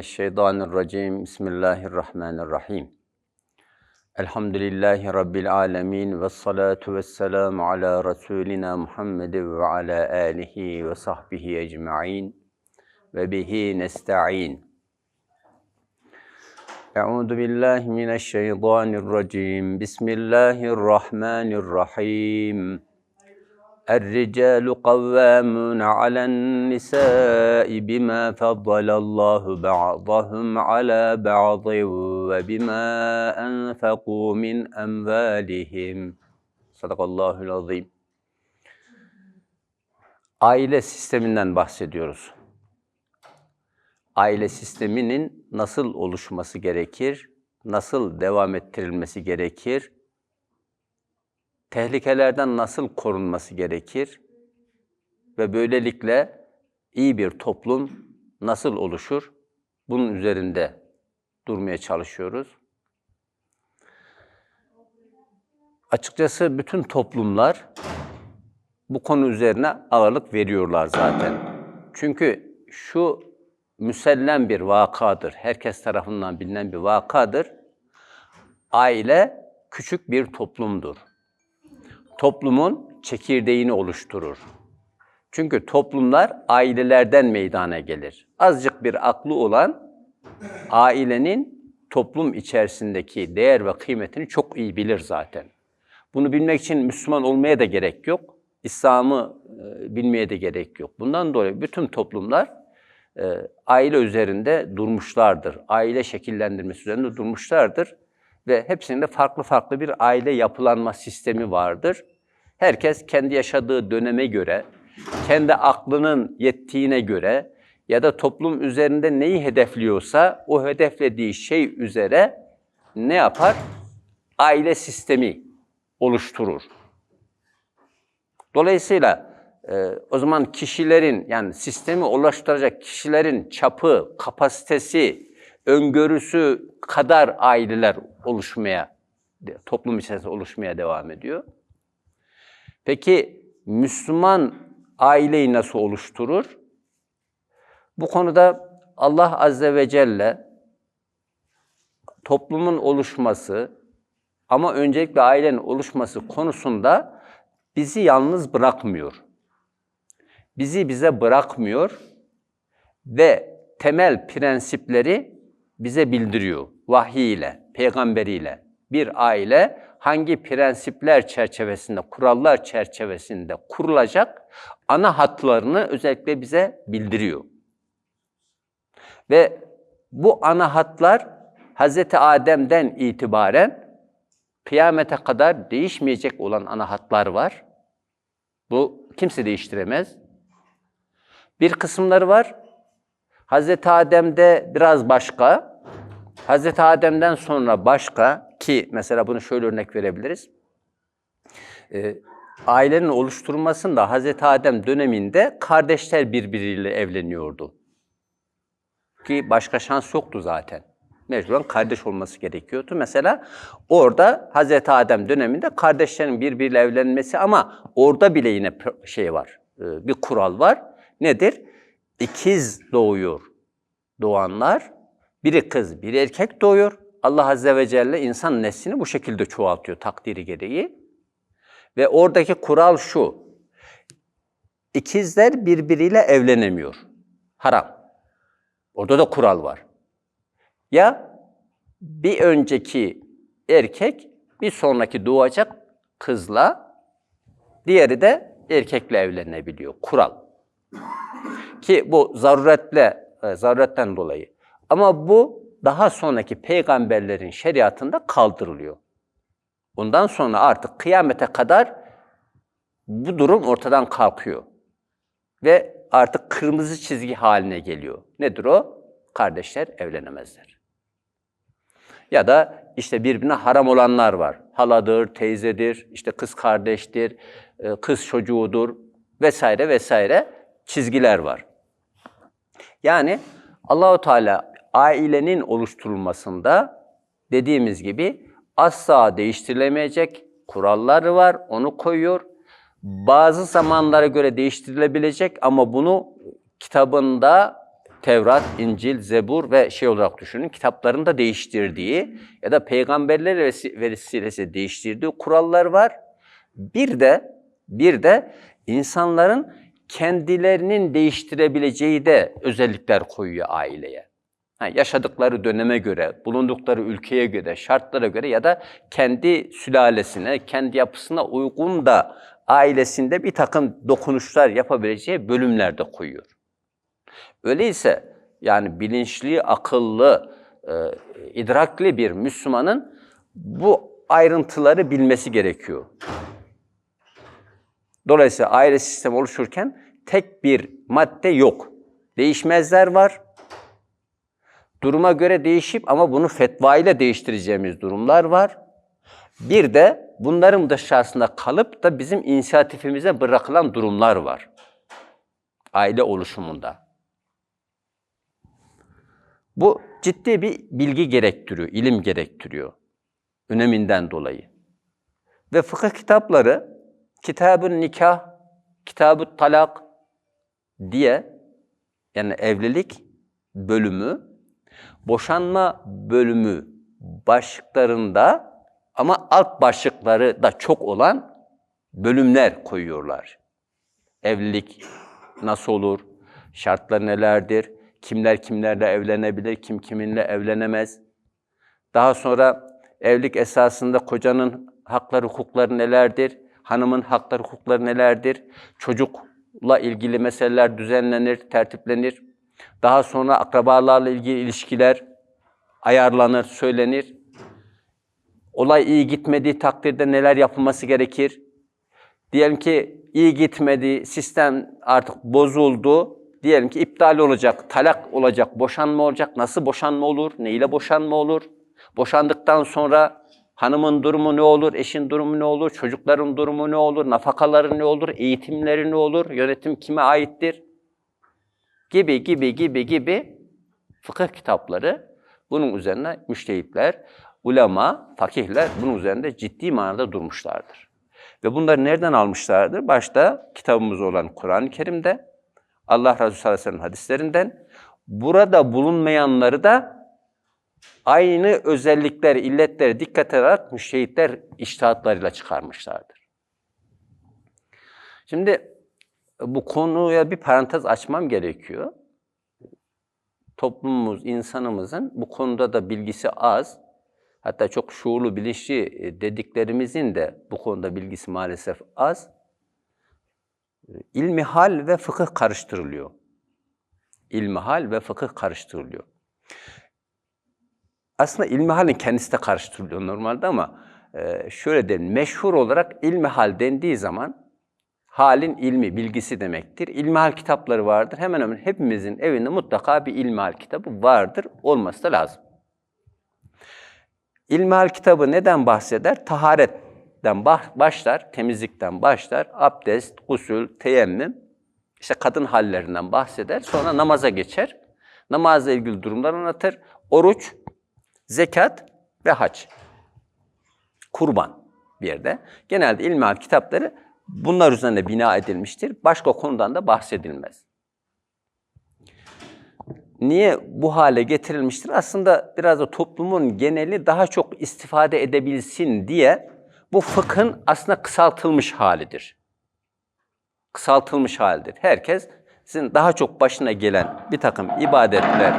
Mineşşeytanirracim. Bismillahirrahmanirrahim. Elhamdülillahi Rabbil alemin. Ve salatu ve selamu ala Resulina Muhammed ve ala alihi ve sahbihi ecma'in. Ve bihi nesta'in. Euzu billahi mineşşeytanirracim. Bismillahirrahmanirrahim. الرجال قوامون على النساء بما فضل الله بعضهم على بعض وبما أنفقوا من أموالهم صدق الله العظيم Aile sisteminden bahsediyoruz. Aile sisteminin nasıl oluşması gerekir, nasıl devam ettirilmesi gerekir, tehlikelerden nasıl korunması gerekir ve böylelikle iyi bir toplum nasıl oluşur? Bunun üzerinde durmaya çalışıyoruz. Açıkçası bütün toplumlar bu konu üzerine ağırlık veriyorlar zaten. Çünkü şu müsellem bir vakadır, herkes tarafından bilinen bir vakadır. Aile küçük bir toplumdur toplumun çekirdeğini oluşturur. Çünkü toplumlar ailelerden meydana gelir. Azıcık bir aklı olan ailenin toplum içerisindeki değer ve kıymetini çok iyi bilir zaten. Bunu bilmek için Müslüman olmaya da gerek yok. İslam'ı e, bilmeye de gerek yok. Bundan dolayı bütün toplumlar e, aile üzerinde durmuşlardır. Aile şekillendirmesi üzerinde durmuşlardır ve hepsinde farklı farklı bir aile yapılanma sistemi vardır. Herkes kendi yaşadığı döneme göre, kendi aklının yettiğine göre ya da toplum üzerinde neyi hedefliyorsa o hedeflediği şey üzere ne yapar? Aile sistemi oluşturur. Dolayısıyla e, o zaman kişilerin yani sistemi oluşturacak kişilerin çapı, kapasitesi, öngörüsü kadar aileler oluşmaya, toplum içerisinde oluşmaya devam ediyor. Peki Müslüman aileyi nasıl oluşturur? Bu konuda Allah Azze ve Celle toplumun oluşması ama öncelikle ailenin oluşması konusunda bizi yalnız bırakmıyor. Bizi bize bırakmıyor ve temel prensipleri bize bildiriyor vahiy ile, peygamberiyle. Bir aile hangi prensipler çerçevesinde, kurallar çerçevesinde kurulacak ana hatlarını özellikle bize bildiriyor. Ve bu ana hatlar Hz. Adem'den itibaren kıyamete kadar değişmeyecek olan ana hatlar var. Bu kimse değiştiremez. Bir kısımları var. Hz. Adem'de biraz başka, Hazreti Adem'den sonra başka ki mesela bunu şöyle örnek verebiliriz. Ee, ailenin oluşturulmasında Hazreti Adem döneminde kardeşler birbiriyle evleniyordu. Ki başka şans yoktu zaten. Mecburen kardeş olması gerekiyordu. Mesela orada Hazreti Adem döneminde kardeşlerin birbiriyle evlenmesi ama orada bile yine şey var, e, bir kural var. Nedir? İkiz doğuyor doğanlar biri kız, biri erkek doğuyor. Allah Azze ve Celle insan neslini bu şekilde çoğaltıyor takdiri gereği. Ve oradaki kural şu. İkizler birbiriyle evlenemiyor. Haram. Orada da kural var. Ya bir önceki erkek bir sonraki doğacak kızla, diğeri de erkekle evlenebiliyor. Kural. Ki bu zaruretle, e, zaruretten dolayı. Ama bu daha sonraki peygamberlerin şeriatında kaldırılıyor. Bundan sonra artık kıyamete kadar bu durum ortadan kalkıyor. Ve artık kırmızı çizgi haline geliyor. Nedir o? Kardeşler evlenemezler. Ya da işte birbirine haram olanlar var. Haladır, teyzedir, işte kız kardeştir, e, kız çocuğudur vesaire vesaire çizgiler var. Yani Allahu Teala ailenin oluşturulmasında dediğimiz gibi asla değiştirilemeyecek kuralları var, onu koyuyor. Bazı zamanlara göre değiştirilebilecek ama bunu kitabında Tevrat, İncil, Zebur ve şey olarak düşünün kitaplarını da değiştirdiği ya da peygamberler vesi- vesilesi değiştirdiği kurallar var. Bir de bir de insanların kendilerinin değiştirebileceği de özellikler koyuyor aileye. Ha, yaşadıkları döneme göre, bulundukları ülkeye göre, şartlara göre ya da kendi sülalesine, kendi yapısına uygun da ailesinde bir takım dokunuşlar yapabileceği bölümler de koyuyor. Öyleyse yani bilinçli, akıllı, e, idrakli bir Müslümanın bu ayrıntıları bilmesi gerekiyor. Dolayısıyla aile sistemi oluşurken tek bir madde yok. Değişmezler var. Duruma göre değişip ama bunu fetva ile değiştireceğimiz durumlar var. Bir de bunların dışarısında kalıp da bizim inisiyatifimize bırakılan durumlar var. Aile oluşumunda. Bu ciddi bir bilgi gerektiriyor, ilim gerektiriyor. Öneminden dolayı. Ve fıkıh kitapları Kitab-ı Nikah, Kitab-ı Talak diye yani evlilik bölümü, boşanma bölümü başlıklarında ama alt başlıkları da çok olan bölümler koyuyorlar. Evlilik nasıl olur? Şartlar nelerdir? Kimler kimlerle evlenebilir? Kim kiminle evlenemez? Daha sonra evlilik esasında kocanın hakları, hukukları nelerdir? Hanımın hakları, hukukları nelerdir? Çocukla ilgili meseleler düzenlenir, tertiplenir. Daha sonra akrabalarla ilgili ilişkiler ayarlanır, söylenir. Olay iyi gitmediği takdirde neler yapılması gerekir? Diyelim ki iyi gitmedi, sistem artık bozuldu. Diyelim ki iptal olacak, talak olacak, boşanma olacak. Nasıl boşanma olur? Ne ile boşanma olur? Boşandıktan sonra hanımın durumu ne olur? Eşin durumu ne olur? Çocukların durumu ne olur? Nafakaları ne olur? Eğitimleri ne olur? Yönetim kime aittir? Gibi gibi gibi gibi fıkıh kitapları bunun üzerine müştehitler, ulema, fakihler bunun üzerinde ciddi manada durmuşlardır. Ve bunları nereden almışlardır? Başta kitabımız olan Kur'an-ı Kerim'de, Allah Resulü sallallahu aleyhi hadislerinden, burada bulunmayanları da aynı özellikler, illetleri dikkat ederek müştehitler iştihatlarıyla çıkarmışlardır. Şimdi bu konuya bir parantez açmam gerekiyor. Toplumumuz, insanımızın bu konuda da bilgisi az. Hatta çok şuurlu, bilinçli e, dediklerimizin de bu konuda bilgisi maalesef az. İlmihal ve fıkıh karıştırılıyor. İlmihal ve fıkıh karıştırılıyor. Aslında ilmihalin kendisi de karıştırılıyor normalde ama e, şöyle derim, meşhur olarak ilmihal dendiği zaman halin ilmi, bilgisi demektir. İlmihal kitapları vardır. Hemen hemen hepimizin evinde mutlaka bir ilmihal kitabı vardır. Olması da lazım. İlmihal kitabı neden bahseder? Taharetten başlar, temizlikten başlar. Abdest, gusül, teyemmüm, işte kadın hallerinden bahseder. Sonra namaza geçer. Namazla ilgili durumlar anlatır. Oruç, zekat ve hac. Kurban bir yerde. Genelde ilmihal kitapları bunlar üzerine bina edilmiştir. Başka konudan da bahsedilmez. Niye bu hale getirilmiştir? Aslında biraz da toplumun geneli daha çok istifade edebilsin diye bu fıkhın aslında kısaltılmış halidir. Kısaltılmış halidir. Herkes sizin daha çok başına gelen bir takım ibadetler,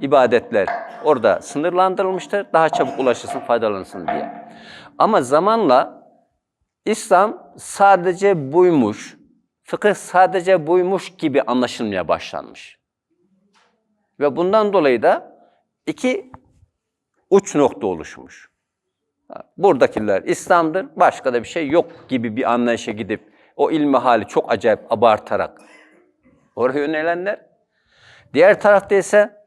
ibadetler orada sınırlandırılmıştır. Daha çabuk ulaşılsın, faydalanırsın diye. Ama zamanla İslam sadece buymuş, fıkıh sadece buymuş gibi anlaşılmaya başlanmış. Ve bundan dolayı da iki uç nokta oluşmuş. Buradakiler İslam'dır, başka da bir şey yok gibi bir anlayışa gidip o ilmi hali çok acayip abartarak oraya yönelenler. Diğer tarafta ise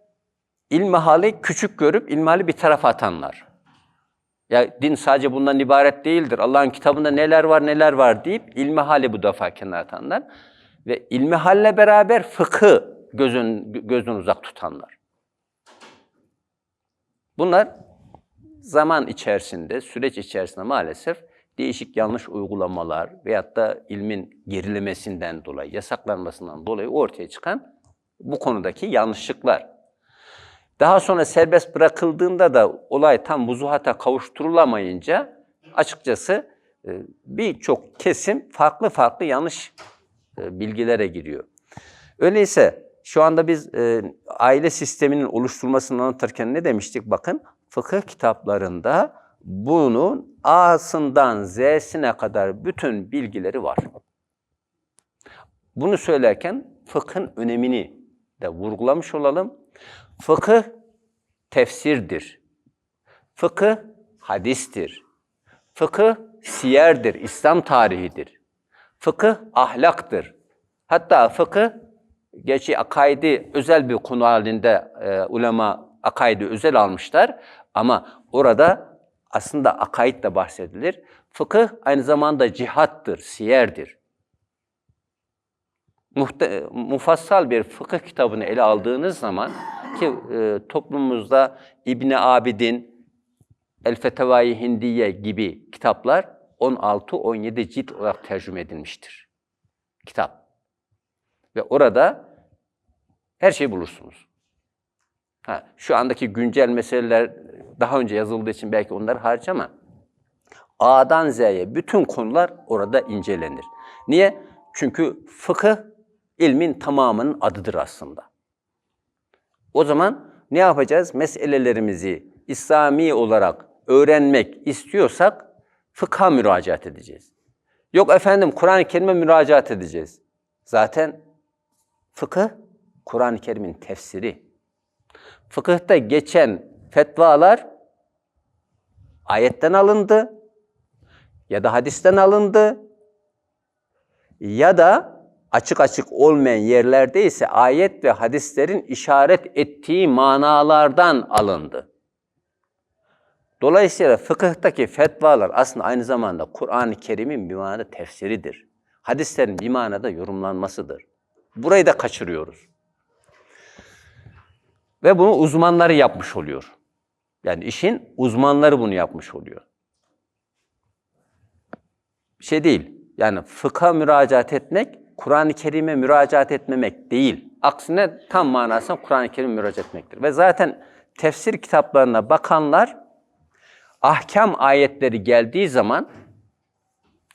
ilmi hali küçük görüp ilmi hali bir tarafa atanlar. Ya din sadece bundan ibaret değildir. Allah'ın kitabında neler var neler var deyip ilmi hali bu defa kenara atanlar. Ve ilmi halle beraber fıkı gözün, gözden uzak tutanlar. Bunlar zaman içerisinde, süreç içerisinde maalesef değişik yanlış uygulamalar veyahut da ilmin gerilemesinden dolayı, yasaklanmasından dolayı ortaya çıkan Bu konudaki yanlışlıklar. Daha sonra serbest bırakıldığında da olay tam vuzuhata kavuşturulamayınca açıkçası e, birçok kesim farklı farklı yanlış e, bilgilere giriyor. Öyleyse şu anda biz e, aile sisteminin oluşturulmasını anlatırken ne demiştik? Bakın fıkıh kitaplarında bunun A'sından Z'sine kadar bütün bilgileri var. Bunu söylerken fıkhın önemini de vurgulamış olalım. Fıkıh tefsirdir. Fıkıh hadistir. Fıkıh siyerdir, İslam tarihidir. Fıkıh ahlaktır. Hatta fıkıh, geçi akaidi özel bir konu halinde e, ulema akaidi özel almışlar. Ama orada aslında akaid de bahsedilir. Fıkıh aynı zamanda cihattır, siyerdir. Muhte, mufassal bir fıkıh kitabını ele aldığınız zaman ki e, toplumumuzda İbni Abidin, El Fetevai Hindiye gibi kitaplar 16-17 cilt olarak tercüme edilmiştir. Kitap. Ve orada her şeyi bulursunuz. Ha, şu andaki güncel meseleler daha önce yazıldığı için belki onlar hariç ama A'dan Z'ye bütün konular orada incelenir. Niye? Çünkü fıkıh ilmin tamamının adıdır aslında. O zaman ne yapacağız? Meselelerimizi İslami olarak öğrenmek istiyorsak fıkha müracaat edeceğiz. Yok efendim Kur'an-ı Kerim'e müracaat edeceğiz. Zaten fıkıh Kur'an-ı Kerim'in tefsiri. Fıkıhta geçen fetvalar ayetten alındı ya da hadisten alındı ya da açık açık olmayan yerlerde ise ayet ve hadislerin işaret ettiği manalardan alındı. Dolayısıyla fıkıhtaki fetvalar aslında aynı zamanda Kur'an-ı Kerim'in bir manada tefsiridir. Hadislerin bir manada yorumlanmasıdır. Burayı da kaçırıyoruz. Ve bunu uzmanları yapmış oluyor. Yani işin uzmanları bunu yapmış oluyor. Bir şey değil. Yani fıkha müracaat etmek, Kur'an-ı Kerim'e müracaat etmemek değil. Aksine tam manasında Kur'an-ı Kerim'e müracaat etmektir. Ve zaten tefsir kitaplarına bakanlar ahkam ayetleri geldiği zaman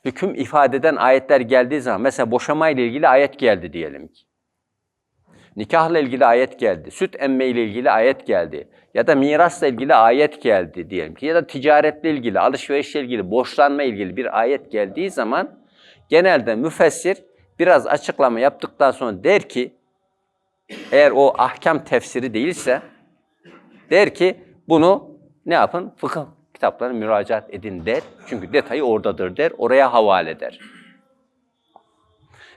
hüküm ifade eden ayetler geldiği zaman mesela boşama ile ilgili ayet geldi diyelim ki. Nikahla ilgili ayet geldi. Süt emme ile ilgili ayet geldi. Ya da mirasla ilgili ayet geldi diyelim ki. Ya da ticaretle ilgili, alışverişle ilgili, borçlanma ilgili bir ayet geldiği zaman genelde müfessir biraz açıklama yaptıktan sonra der ki eğer o ahkam tefsiri değilse der ki bunu ne yapın? Fıkıh kitaplarına müracaat edin der. Çünkü detayı oradadır der. Oraya havale eder.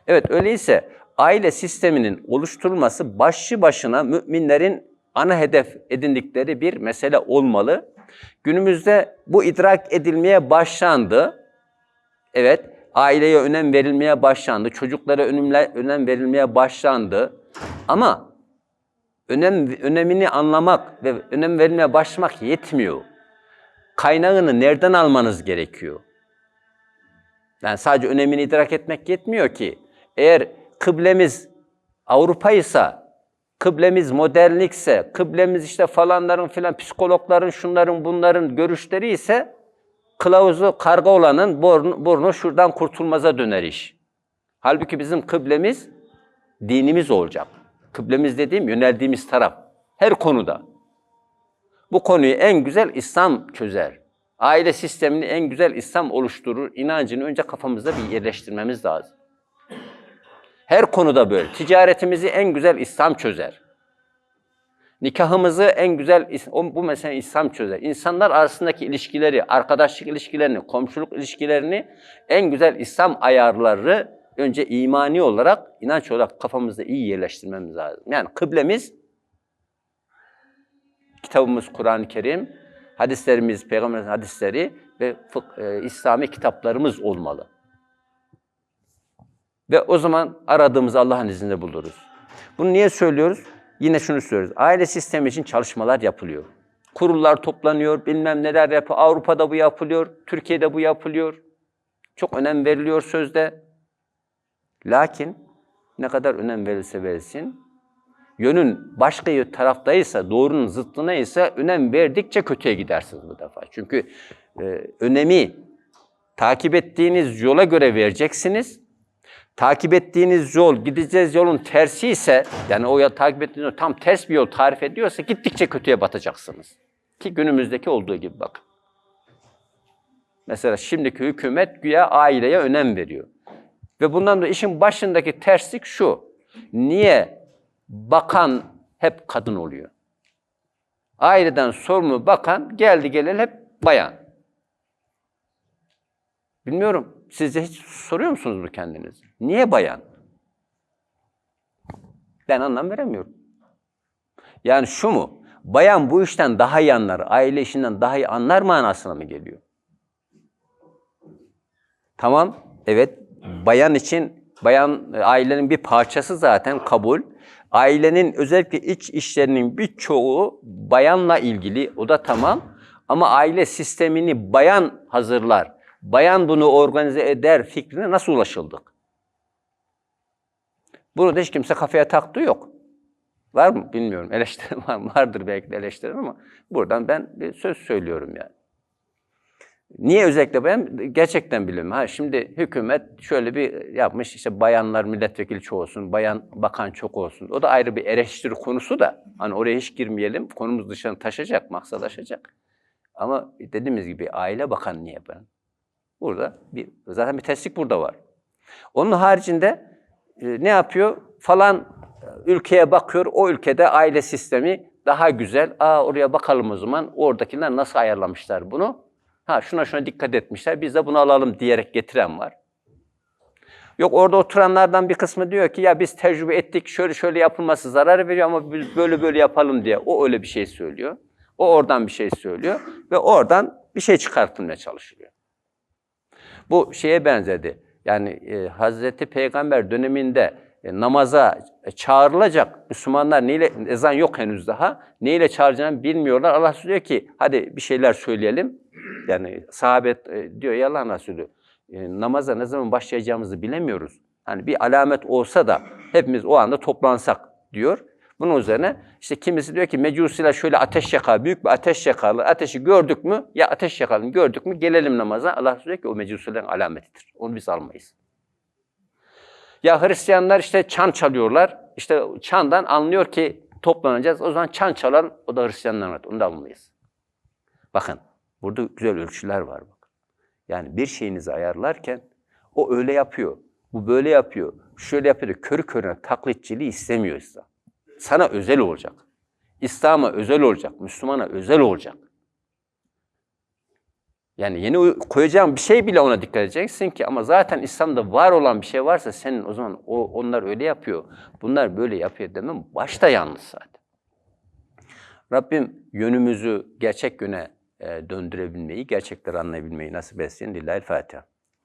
Evet öyleyse aile sisteminin oluşturulması başlı başına müminlerin ana hedef edindikleri bir mesele olmalı. Günümüzde bu idrak edilmeye başlandı. Evet, aileye önem verilmeye başlandı, çocuklara önemle, önem verilmeye başlandı. Ama önem önemini anlamak ve önem verilmeye başlamak yetmiyor. Kaynağını nereden almanız gerekiyor? Yani sadece önemini idrak etmek yetmiyor ki. Eğer kıblemiz Avrupa ise, kıblemiz modernlikse, kıblemiz işte falanların filan psikologların, şunların bunların görüşleri ise kılavuzu karga olanın burnu, burnu şuradan kurtulmaza döner iş. Halbuki bizim kıblemiz dinimiz olacak. Kıblemiz dediğim yöneldiğimiz taraf. Her konuda. Bu konuyu en güzel İslam çözer. Aile sistemini en güzel İslam oluşturur. İnancını önce kafamızda bir yerleştirmemiz lazım. Her konuda böyle. Ticaretimizi en güzel İslam çözer. Nikahımızı en güzel, bu mesele İslam çözer. İnsanlar arasındaki ilişkileri, arkadaşlık ilişkilerini, komşuluk ilişkilerini en güzel İslam ayarları önce imani olarak, inanç olarak kafamızda iyi yerleştirmemiz lazım. Yani kıblemiz, kitabımız Kur'an-ı Kerim, hadislerimiz, Peygamberin hadisleri ve fık, e, İslami kitaplarımız olmalı. Ve o zaman aradığımız Allah'ın izniyle buluruz. Bunu niye söylüyoruz? Yine şunu söylüyoruz. Aile sistemi için çalışmalar yapılıyor. Kurullar toplanıyor, bilmem neler yapıyor. Avrupa'da bu yapılıyor, Türkiye'de bu yapılıyor. Çok önem veriliyor sözde. Lakin ne kadar önem verilse verilsin, yönün başka bir taraftaysa, doğrunun zıttına ise önem verdikçe kötüye gidersiniz bu defa. Çünkü e, önemi takip ettiğiniz yola göre vereceksiniz. Takip ettiğiniz yol, gideceğiz yolun tersi ise, yani o ya takip ettiğiniz yol tam ters bir yol tarif ediyorsa gittikçe kötüye batacaksınız. Ki günümüzdeki olduğu gibi bakın. Mesela şimdiki hükümet güya aileye önem veriyor. Ve bundan da işin başındaki terslik şu. Niye bakan hep kadın oluyor? Aileden sorumlu bakan geldi geleli hep bayan. Bilmiyorum. Sizce hiç soruyor musunuz bu kendiniz? Niye bayan? Ben anlam veremiyorum. Yani şu mu? Bayan bu işten daha iyi anlar, aile işinden daha iyi anlar manasına mı geliyor? Tamam, evet. Bayan için, bayan e, ailenin bir parçası zaten kabul. Ailenin özellikle iç işlerinin birçoğu bayanla ilgili, o da tamam. Ama aile sistemini bayan hazırlar, bayan bunu organize eder fikrine nasıl ulaşıldık? Bunu da hiç kimse kafaya taktığı yok. Var mı? Bilmiyorum. Eleştiri var mı? Vardır belki de eleştiri ama buradan ben bir söz söylüyorum yani. Niye özellikle bayan? Gerçekten bilmiyorum. Ha, şimdi hükümet şöyle bir yapmış, işte bayanlar milletvekili çok olsun, bayan bakan çok olsun. O da ayrı bir eleştiri konusu da. Hani oraya hiç girmeyelim, konumuz dışına taşacak, maksadlaşacak. Ama dediğimiz gibi aile bakan niye bayan? Burada bir, zaten bir teslik burada var. Onun haricinde e, ne yapıyor? Falan ülkeye bakıyor, o ülkede aile sistemi daha güzel. Aa oraya bakalım o zaman, oradakiler nasıl ayarlamışlar bunu? Ha şuna şuna dikkat etmişler, biz de bunu alalım diyerek getiren var. Yok orada oturanlardan bir kısmı diyor ki ya biz tecrübe ettik, şöyle şöyle yapılması zarar veriyor ama biz böyle böyle yapalım diye. O öyle bir şey söylüyor. O oradan bir şey söylüyor ve oradan bir şey çıkartılmaya çalışılıyor. Bu şeye benzedi. Yani e, Hazreti Peygamber döneminde e, namaza çağrılacak Müslümanlar neyle, ezan yok henüz daha, neyle çağıracağını bilmiyorlar. Allah diyor ki hadi bir şeyler söyleyelim. Yani sahabe e, diyor ya Allah Resulü e, namaza ne zaman başlayacağımızı bilemiyoruz. Hani bir alamet olsa da hepimiz o anda toplansak diyor. Bunun üzerine işte kimisi diyor ki mecusiler şöyle ateş yakar, büyük bir ateş yakarlar. Ateşi gördük mü, ya ateş yakalım gördük mü gelelim namaza. Allah diyor ki o mecusilerin alametidir. Onu biz almayız. Ya Hristiyanlar işte çan çalıyorlar. İşte çandan anlıyor ki toplanacağız. O zaman çan çalan o da Hristiyanların Onu da almayız. Bakın burada güzel ölçüler var. Bak. Yani bir şeyinizi ayarlarken o öyle yapıyor. Bu böyle yapıyor. Şöyle yapıyor. Körü körüne taklitçiliği istemiyor İslam. Sana özel olacak. İslam'a özel olacak. Müslümana özel olacak. Yani yeni koyacağın bir şey bile ona dikkat edeceksin ki ama zaten İslam'da var olan bir şey varsa senin o zaman o, onlar öyle yapıyor, bunlar böyle yapıyor demem başta yanlış zaten. Rabbim yönümüzü gerçek yöne e, döndürebilmeyi, gerçekleri anlayabilmeyi nasip etsin. Lillahi'l Fatiha.